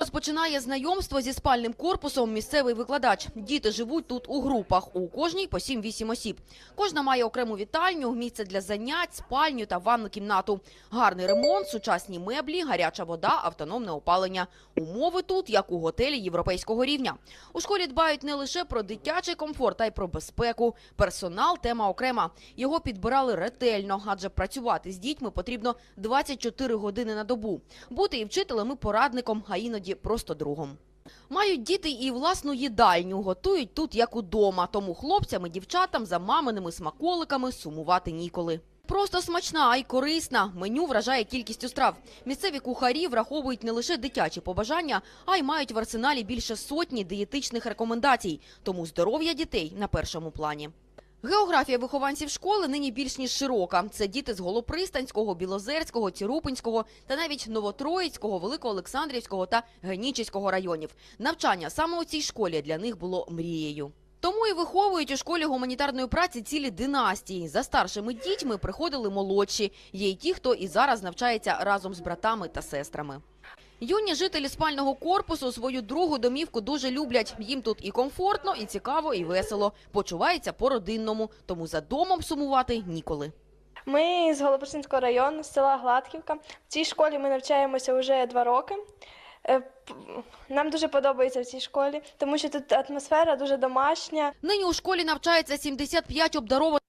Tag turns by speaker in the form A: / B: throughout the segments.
A: Розпочинає знайомство зі спальним корпусом місцевий викладач. Діти живуть тут у групах, у кожній по 7-8 осіб. Кожна має окрему вітальню, місце для занять, спальню та ванну кімнату. Гарний ремонт, сучасні меблі, гаряча вода, автономне опалення. Умови тут, як у готелі європейського рівня. У школі дбають не лише про дитячий комфорт, а й про безпеку. Персонал – тема окрема. Його підбирали ретельно, адже працювати з дітьми потрібно 24 години на добу. Бути і вчителем, і порадником, а іноді просто другом. Мають діти і власну їдальню, готують тут як удома, тому хлопцям і дівчатам за маминими смаколиками сумувати ніколи. Просто смачна, а й корисна. Меню вражає кількістю страв. Місцеві кухарі враховують не лише дитячі побажання, а й мають в арсеналі більше сотні дієтичних рекомендацій. Тому здоров'я дітей на першому плані. Географія вихованців школи нині більш ніж широка. Це діти з Голопристанського, Білозерського, Цірупинського та навіть Новотроїцького, Великоолександрівського та Генічеського районів. Навчання саме у цій школі для них було мрією. Тому і виховують у школі гуманітарної праці цілі династії. За старшими дітьми приходили молодші. Є й ті, хто і зараз навчається разом з братами та сестрами. Юні жителі спального корпусу свою другу домівку дуже люблять. Їм тут і комфортно, і цікаво, і весело. Почуваються по-родинному, тому за домом сумувати ніколи.
B: Ми з Голоприсинського району, з села Гладківка. В цій школі ми навчаємося вже два роки. Е, Нам дуже подобається в цій школі, тому що тут атмосфера дуже домашня.
A: Нині у школі навчається 75 обдарованих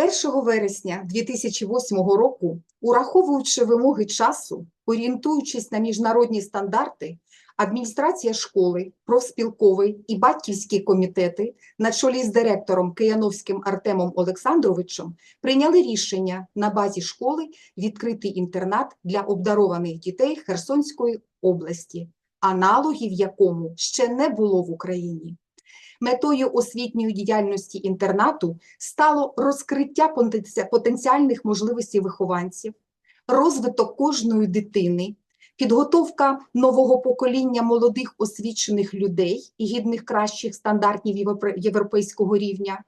C: 1 вересня 2008 року, ураховуючи вимоги часу, орієнтуючись на міжнародні стандарти, адміністрація школи, профспілковий і батьківські комітети на чолі з директором Кияновським Артемом Олександровичем прийняли рішення на базі школи відкрити інтернат для обдарованих дітей Херсонської області, аналогів якому ще не було в Україні. Метою освітньої діяльності інтернату стало розкриття потенціальних можливостей вихованців, розвиток кожної дитини, підготовка нового покоління молодих освічених людей і гідних кращих стандартів європейського рівня,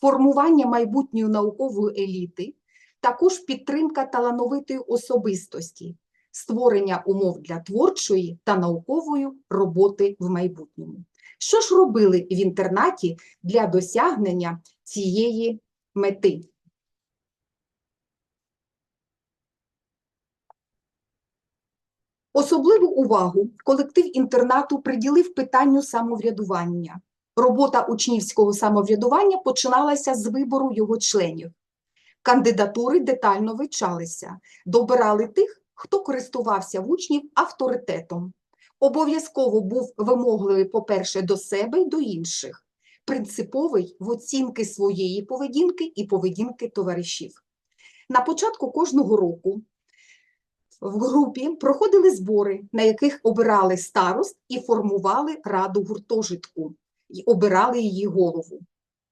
C: формування майбутньої наукової еліти, також підтримка талановитої особистості, створення умов для творчої та наукової роботи в майбутньому. Що ж робили в інтернаті для досягнення цієї мети? Особливу увагу колектив інтернату приділив питанню самоврядування. Робота учнівського самоврядування починалася з вибору його членів. Кандидатури детально вивчалися, добирали тих, хто користувався в учнів авторитетом. Обов'язково був вимогливий, по-перше, до себе й до інших, принциповий в оцінки своєї поведінки і поведінки товаришів. На початку кожного року в групі проходили збори, на яких обирали старост і формували раду гуртожитку, і обирали її голову.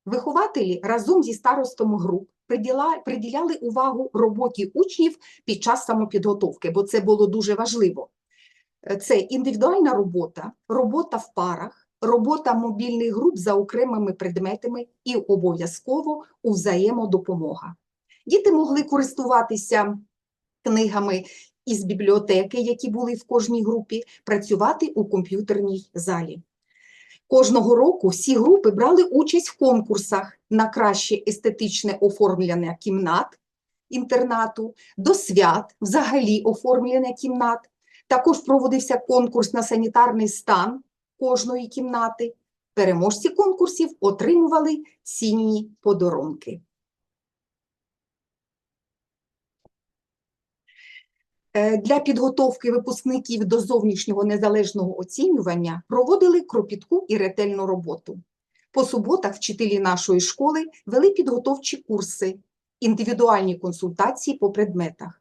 C: Вихователі разом зі старостом груп приділяли увагу роботі учнів під час самопідготовки, бо це було дуже важливо. Е, Це індивідуальна робота, робота в парах, робота мобільних груп за окремими предметами і обов'язково у взаємодопомога. Діти могли користуватися книгами із бібліотеки, які були в кожній групі, працювати у комп'ютерній залі. Кожного року всі групи брали участь в конкурсах на краще естетичне оформлення кімнат інтернату, до свят, взагалі оформлення кімнат. Також проводився конкурс на санітарний стан кожної кімнати. Переможці конкурсів отримували цінні подарунки. Е, Для підготовки випускників до зовнішнього незалежного оцінювання проводили кропітку і ретельну роботу. По суботах вчителі нашої школи вели підготовчі курси, індивідуальні консультації по предметах.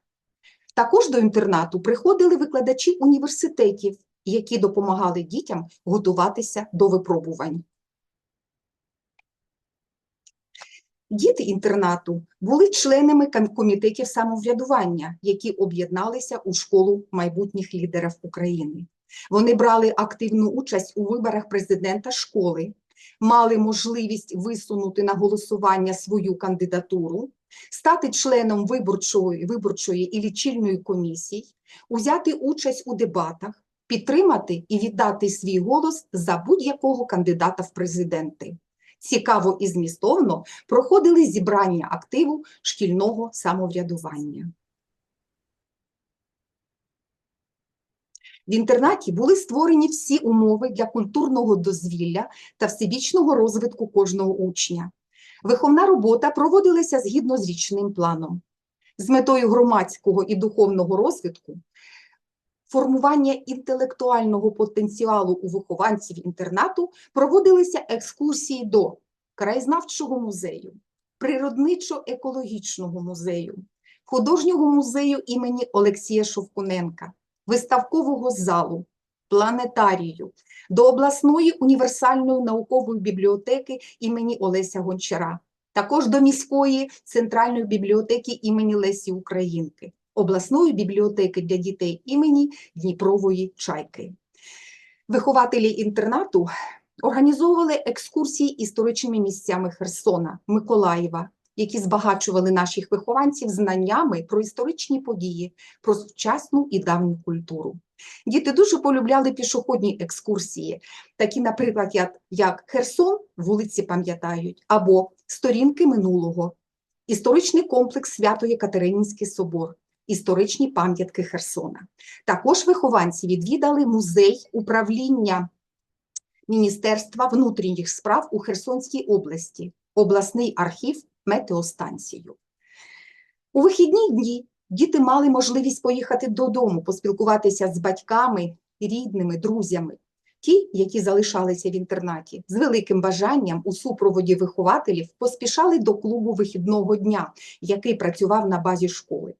C: Також до інтернату приходили викладачі університетів, які допомагали дітям готуватися до випробувань. Діти інтернату були членами комітетів самоврядування, які об'єдналися у школу майбутніх лідерів України. Вони брали активну участь у виборах президента школи, мали можливість висунути на голосування свою кандидатуру, стати членом виборчої, виборчої і лічильної комісії, узяти участь у дебатах, підтримати і віддати свій голос за будь-якого кандидата в президенти. Цікаво і змістовно проходили зібрання активу шкільного самоврядування. В інтернаті були створені всі умови для культурного дозвілля та всебічного розвитку кожного учня. Виховна робота проводилася згідно з річним планом. З метою громадського і духовного розвитку, формування інтелектуального потенціалу у вихованців інтернату проводилися екскурсії до краєзнавчого музею, природничо-екологічного музею, художнього музею імені Олексія Шовкуненка, виставкового залу, планетарію, до обласної універсальної наукової бібліотеки імені Олеся Гончара, також до міської центральної бібліотеки імені Лесі Українки, обласної бібліотеки для дітей імені Дніпрової Чайки. Вихователі інтернату організовували екскурсії історичними місцями Херсона, Миколаєва, які збагачували наших вихованців знаннями про історичні події, про сучасну і давню культуру. Діти дуже полюбляли пішохідні екскурсії, такі, наприклад, як, Херсон, вулиці пам'ятають, або Сторінки минулого, історичний комплекс Свято-Єкатеринінський собор, історичні пам'ятки Херсона. Також вихованці відвідали музей управління Міністерства внутрішніх справ у Херсонській області, обласний архів метеостанцію. У вихідні дні діти мали можливість поїхати додому, поспілкуватися з батьками, рідними, друзями. Ті, які залишалися в інтернаті, з великим бажанням у супроводі вихователів поспішали до клубу вихідного дня, який працював на базі школи.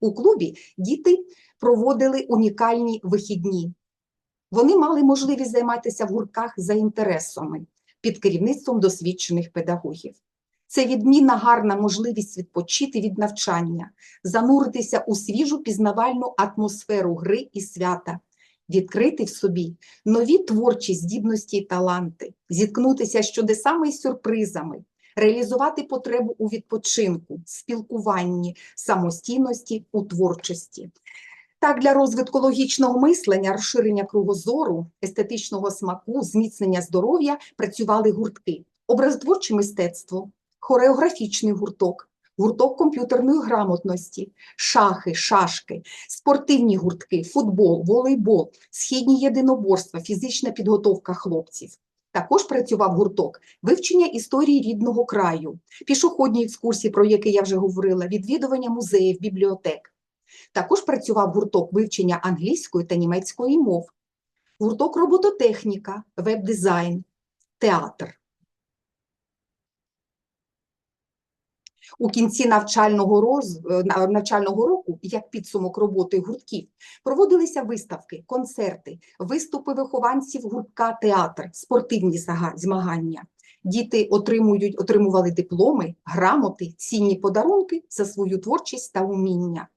C: У клубі діти проводили унікальні вихідні. Вони мали можливість займатися в гуртках за інтересами під керівництвом досвідчених педагогів. Це відмінна гарна можливість відпочити від навчання, зануритися у свіжу пізнавальну атмосферу гри і свята, відкрити в собі нові творчі здібності і таланти, зіткнутися з чудесами і сюрпризами, реалізувати потребу у відпочинку, спілкуванні, самостійності у творчості. Так, для розвитку логічного мислення, розширення кругозору, естетичного смаку, зміцнення здоров'я працювали гуртки, образотворче мистецтво, хореографічний гурток, гурток комп'ютерної грамотності, шахи, шашки, спортивні гуртки, футбол, волейбол, східні єдиноборства, фізична підготовка хлопців. Також працював гурток вивчення історії рідного краю, пішохідні екскурсії, про які я вже говорила, відвідування музеїв, бібліотек. Також працював гурток вивчення англійської та німецької мов, гурток робототехніка, веб-дизайн, театр. У кінці навчального, роз... е, навчального року, як підсумок роботи гуртків, проводилися виставки, концерти, виступи вихованців гуртка театр, спортивні змагання. Діти отримують, отримували дипломи, грамоти, цінні подарунки за свою творчість та уміння.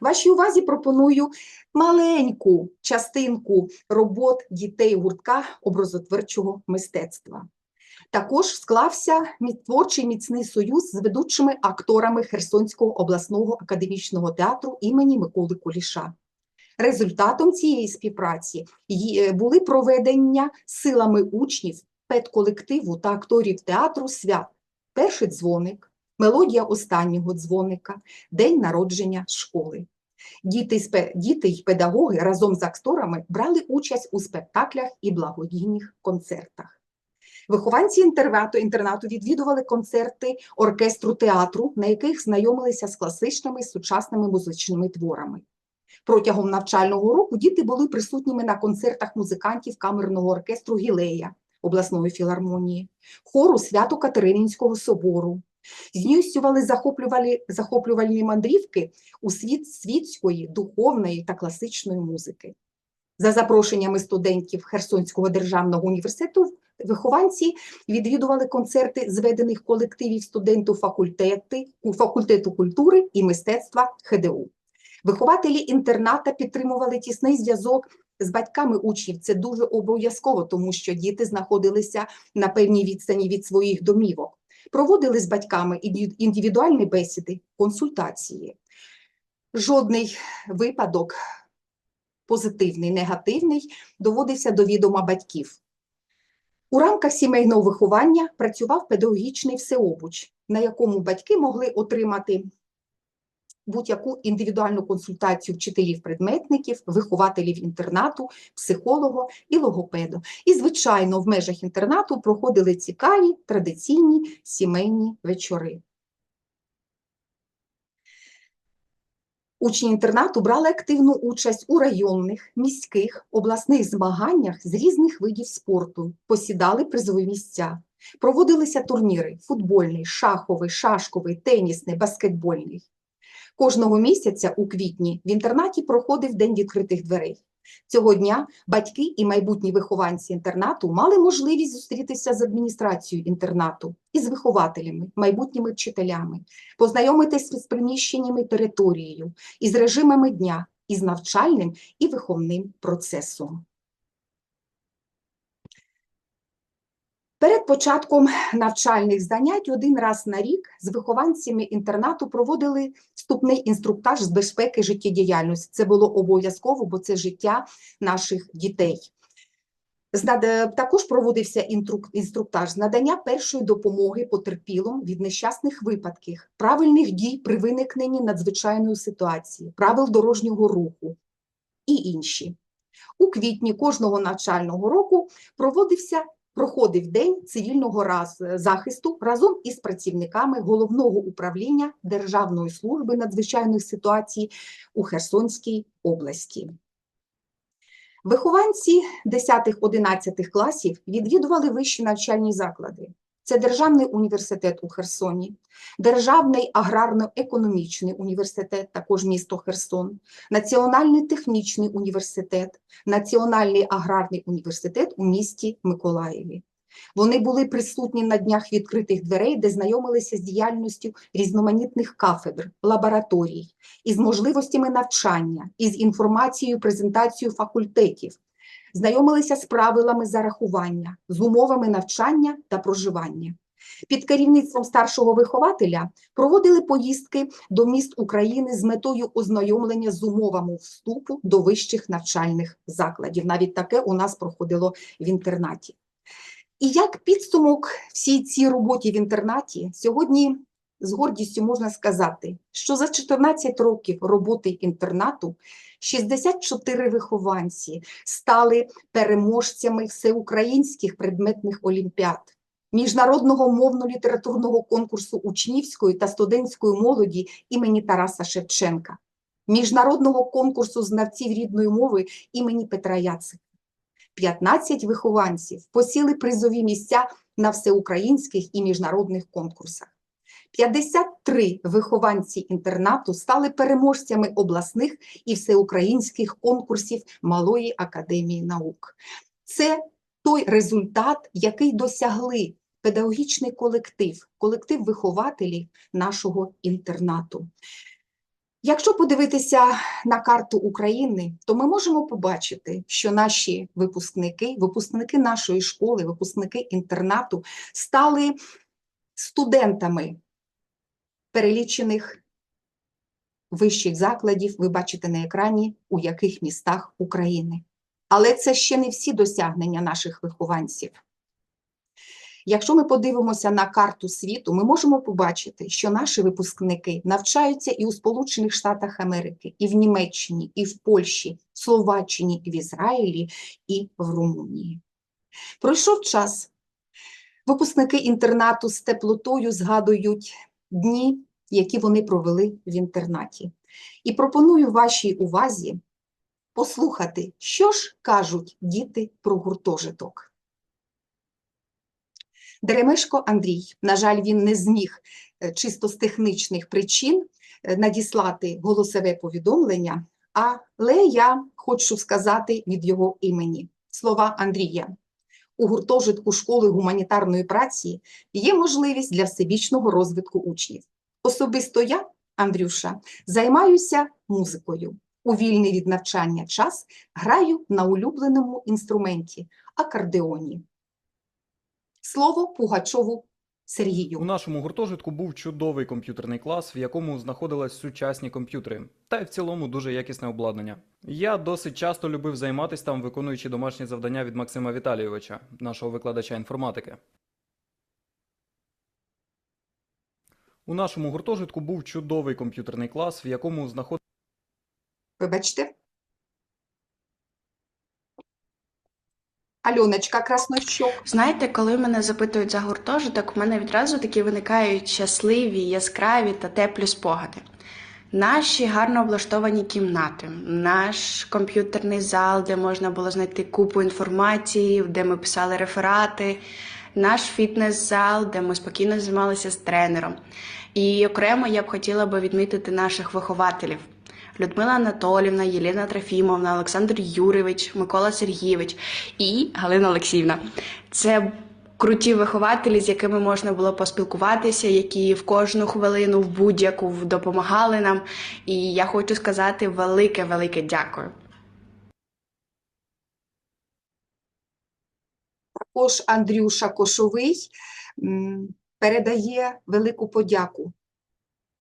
C: Вашій увазі пропоную маленьку частинку робот дітей гуртка образотворчого мистецтва. Також склався творчий міцний союз з ведучими акторами Херсонського обласного академічного театру імені Миколи Куліша. Результатом цієї співпраці були проведення силами учнів, педколективу та акторів театру свят Перший дзвоник, мелодія останнього дзвоника, день народження школи. Діти, діти й педагоги разом з акторами брали участь у спектаклях і благодійних концертах. Вихованці інтернату, інтернату відвідували концерти оркестру театру, на яких знайомилися з класичними сучасними музичними творами. Протягом навчального року діти були присутніми на концертах музикантів камерного оркестру Гілея обласної філармонії, хору Свято-Катерининського собору. Здійснювали захоплювали, захоплювальні мандрівки у світ світської, духовної та класичної музики. За запрошеннями студентів Херсонського державного університету вихованці відвідували концерти зведених колективів студентів факультети, факультету культури і мистецтва ХДУ. Вихователі інтерната підтримували тісний зв'язок з батьками учнів. Це дуже обов'язково, тому що діти знаходилися на певній відстані від своїх домівок. Проводили з батьками індивідуальні бесіди, консультації. Жодний випадок позитивний, негативний доводився до відома батьків. У рамках сімейного виховання працював педагогічний всеобуч, на якому батьки могли отримати будь-яку індивідуальну консультацію вчителів-предметників, вихователів інтернату, психолога і логопеда. І, звичайно, в межах інтернату проходили цікаві традиційні сімейні вечори. Учні інтернату брали активну участь у районних, міських, обласних змаганнях з різних видів спорту, посідали призові місця. Проводилися турніри: футбольний, шаховий, шашковий, тенісний, баскетбольний. Кожного місяця у квітні в інтернаті проходив День відкритих дверей. Цього дня батьки і майбутні вихованці інтернату мали можливість зустрітися з адміністрацією інтернату і з вихователями, майбутніми вчителями, познайомитися з приміщеннями територією, із режимами дня, із навчальним і виховним процесом. Перед початком навчальних занять один раз на рік з вихованцями інтернату проводили вступний інструктаж з безпеки життєдіяльності. Це було обов'язково, бо це життя наших дітей. Також проводився інструктаж з надання першої допомоги потерпілим від нещасних випадків, правильних дій при виникненні надзвичайної ситуації, правил дорожнього руху і інші. У квітні кожного навчального року проводився проходив День цивільного раз, захисту разом із працівниками Головного управління Державної служби надзвичайних ситуацій у Херсонській області. Вихованці 10-11 класів відвідували вищі навчальні заклади. Це Державний університет у Херсоні, Державний аграрно-економічний університет, також місто Херсон, Національний технічний університет, Національний аграрний університет у місті Миколаєві. Вони були присутні на днях відкритих дверей, де знайомилися з діяльністю різноманітних кафедр, лабораторій, із можливостями навчання, із інформацією, презентацією факультетів, знайомилися з правилами зарахування, з умовами навчання та проживання. Під керівництвом старшого вихователя проводили поїздки до міст України з метою ознайомлення з умовами вступу до вищих навчальних закладів. Навіть таке у нас проходило в інтернаті. І як підсумок всій цій роботі в інтернаті, сьогодні з гордістю можна сказати, що за 14 років роботи інтернату 64 вихованці стали переможцями всеукраїнських предметних олімпіад, міжнародного мовно-літературного конкурсу учнівської та студентської молоді імені Тараса Шевченка, міжнародного конкурсу знавців рідної мови імені Петра Яцика. 15 вихованців посіли призові місця на всеукраїнських і міжнародних конкурсах. 53 вихованці інтернату стали переможцями обласних і всеукраїнських конкурсів Малої академії наук. Це той результат, який досягли педагогічний колектив, колектив вихователів нашого інтернату. Якщо подивитися на карту України, то ми можемо побачити, що наші випускники, випускники нашої школи, випускники інтернату стали студентами перелічених вищих закладів, ви бачите на екрані, у яких містах України. Але це ще не всі досягнення наших вихованців. Якщо ми подивимося на карту світу, ми можемо побачити, що наші випускники навчаються і у Сполучених Штатах Америки, і в Німеччині, і в Польщі, в Словаччині, і в Ізраїлі, і в Румунії. Пройшов час. Випускники інтернату з теплотою згадують дні, які вони провели в інтернаті. І пропоную вашій увазі послухати, що ж кажуть діти про гуртожиток. Деремешко Андрій, на жаль, він не зміг е, чисто з технічних причин е, надіслати голосове повідомлення, але я хочу сказати від його імені слова Андрія. У гуртожитку школи гуманітарної праці є можливість для всебічного розвитку учнів. Особисто я, Андрюша, займаюся музикою. У вільний від навчання час граю на улюбленому інструменті акордеоні. Слово Пугачову Сергію.
D: У нашому гуртожитку був чудовий комп'ютерний клас, в якому знаходились сучасні комп'ютери, та й в цілому дуже якісне обладнання. Я досить часто любив займатися там, виконуючи домашні завдання від Максима Віталійовича, нашого викладача інформатики. У нашому гуртожитку був чудовий комп'ютерний клас, в якому знаходились
C: Вибачте. Альоночка Краснощок.
E: Знаєте, коли мене запитують за гуртожиток, у мене відразу такі виникають щасливі, яскраві та теплі спогади. Наші гарно облаштовані кімнати, наш комп'ютерний зал, де можна було знайти купу інформації, де ми писали реферати, наш фітнес-зал, де ми спокійно займалися з тренером. І окремо я б хотіла би відмітити наших вихователів. Людмила Анатолівна, Єлена Трофімовна, Олександр Юрійович, Микола Сергійович і Галина Олексіївна. Це круті вихователі, з якими можна було поспілкуватися, які в кожну хвилину, в будь-яку допомагали нам. І я хочу сказати велике, велике дякую.
C: Також Андрюша Кошовий передає велику подяку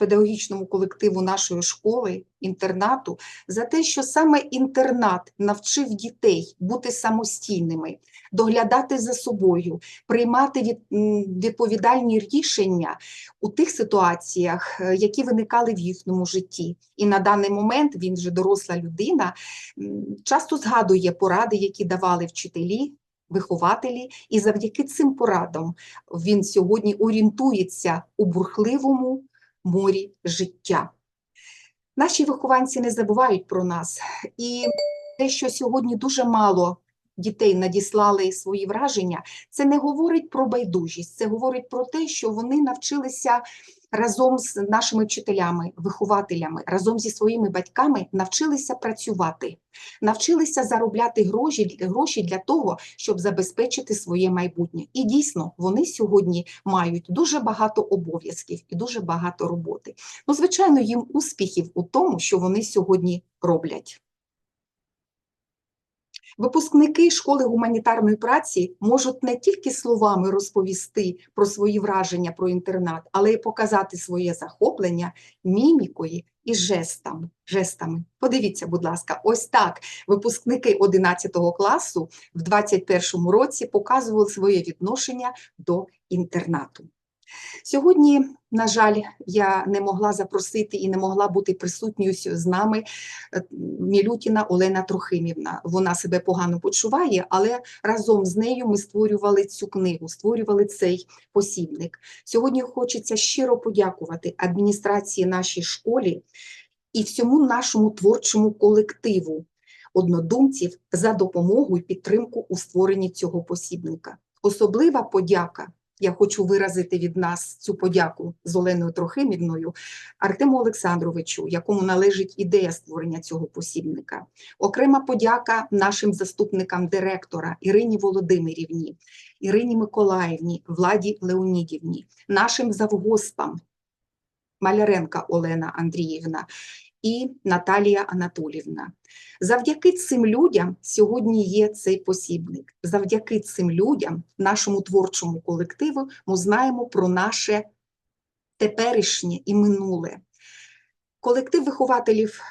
C: педагогічному колективу нашої школи, інтернату, за те, що саме інтернат навчив дітей бути самостійними, доглядати за собою, приймати від, відповідальні рішення у тих ситуаціях, е, які виникали в їхньому житті. І на даний момент він вже доросла людина, часто згадує поради, які давали вчителі, вихователі, і завдяки цим порадам він сьогодні орієнтується у бурхливому морі життя. Наші вихованці не забувають про нас. І те, що сьогодні дуже мало дітей надіслали свої враження, це не говорить про байдужість, це говорить про те, що вони навчилися разом з нашими вчителями, вихователями, разом зі своїми батьками навчилися працювати, навчилися заробляти гроші, гроші для того, щоб забезпечити своє майбутнє. І дійсно, вони сьогодні мають дуже багато обов'язків і дуже багато роботи. Ну, звичайно, їм успіхів у тому, що вони сьогодні роблять. Випускники школи гуманітарної праці можуть не тільки словами розповісти про свої враження про інтернат, але й показати своє захоплення мімікою і жестами. жестами. Подивіться, будь ласка, ось так випускники 11 класу в 21 році показували своє відношення до інтернату. Сьогодні, на жаль, я не могла запросити і не могла бути присутньою з нами е, Мілютіна Олена Трохимівна. Вона себе погано почуває, але разом з нею ми створювали цю книгу, створювали цей посібник. Сьогодні хочеться щиро подякувати адміністрації нашій школі і всьому нашому творчому колективу однодумців за допомогу і підтримку у створенні цього посібника. Особлива подяка. Я хочу виразити від нас цю подяку з Оленою Трохимівною Артему Олександровичу, якому належить ідея створення цього посібника. Окрема подяка нашим заступникам директора Ірині Володимирівні, Ірині Миколаївні, Владі Леонідівні, нашим завгоспам Маляренка Олена Андріївна і Наталія Анатолівна. Завдяки цим людям сьогодні є цей посібник. Завдяки цим людям, нашому творчому колективу, ми знаємо про наше теперішнє і минуле. Колектив вихователів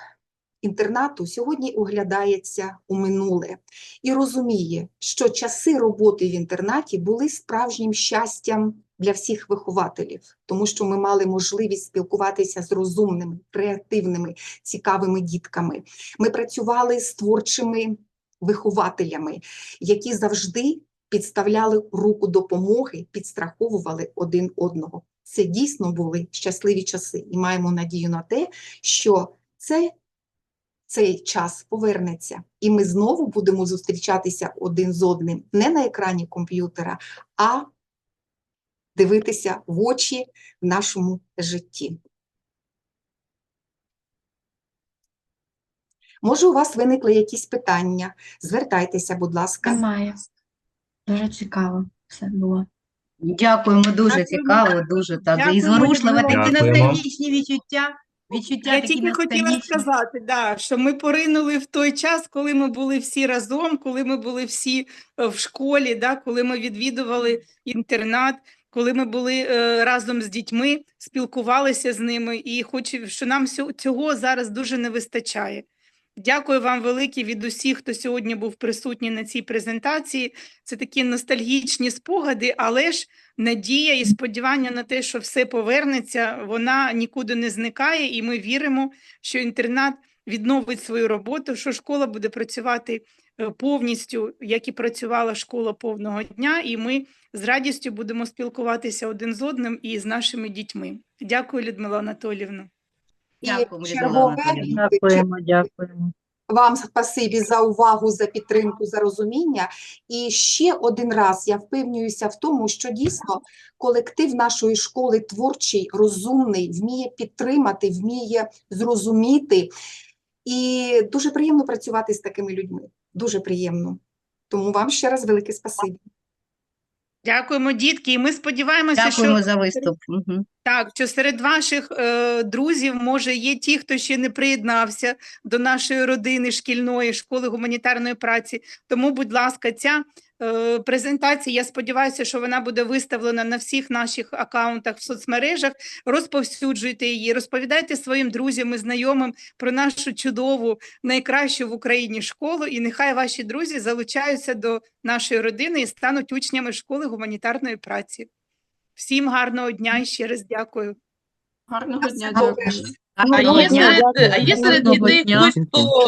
C: інтернату сьогодні оглядається у минуле і розуміє, що часи роботи в інтернаті були справжнім щастям для всіх вихователів, тому що ми мали можливість спілкуватися з розумними, креативними, цікавими дітками. Ми працювали з творчими вихователями, які завжди підставляли руку допомоги, підстраховували один одного. Це дійсно були щасливі часи, і маємо надію на те, що це, цей час повернеться, і ми знову будемо зустрічатися один з одним не на екрані комп'ютера, а дивитися в очі в нашому житті. Може, у вас виникли якісь питання? Звертайтеся, будь ласка.
F: Немає. Дуже цікаво все було.
G: Дякуємо, дуже
H: Дякуємо.
G: цікаво, дуже так. І
H: Дякуємо,
G: зворушливо, такі
I: Дякуємо.
G: ностальгічні відчуття. Відчуття
H: Я
G: такі
H: тільки хотіла
G: ностальгічні.
H: сказати, да, що ми поринули в той час, коли ми були всі разом, коли ми були всі е, в школі, да, коли ми відвідували інтернат. Коли ми були е, разом з дітьми, спілкувалися з ними, і хочу, що нам цього зараз дуже не вистачає. Дякую вам велике від усіх, хто сьогодні був присутній на цій презентації. Це такі ностальгічні спогади, але ж надія і сподівання на те, що все повернеться, вона нікуди не зникає, і ми віримо, що інтернат відновить свою роботу, що школа буде працювати повністю, як і працювала школа повного дня, і ми з радістю будемо спілкуватися один з одним і з нашими дітьми. Дякую, Людмила Анатоліївна.
C: І
G: Дякуємо, Людмила
C: чергове
F: Дякуємо, дякуємо.
C: Вам спасибі за увагу, за підтримку, за розуміння. І ще один раз я впевнююся в тому, що дійсно колектив нашої школи творчий, розумний, вміє підтримати, вміє зрозуміти. І дуже приємно працювати з такими людьми. Дуже приємно. Тому вам ще раз велике спасибі.
H: Дякуємо, дітки, і ми сподіваємося,
G: Дякуємо
H: що
G: за виступ.
H: Так, що серед ваших е, друзів, може, є ті, хто ще не приєднався до нашої родини шкільної школи гуманітарної праці. Тому, будь ласка, ця е, презентація, я сподіваюся, що вона буде виставлена на всіх наших акаунтах в соцмережах. Розповсюджуйте її, розповідайте своїм друзям і знайомим про нашу чудову, найкращу в Україні школу, і нехай ваші друзі залучаються до нашої родини і стануть учнями школи гуманітарної праці. Всім гарного дня і ще раз дякую.
I: Гарного дня. А є серед, дітей хтось, хто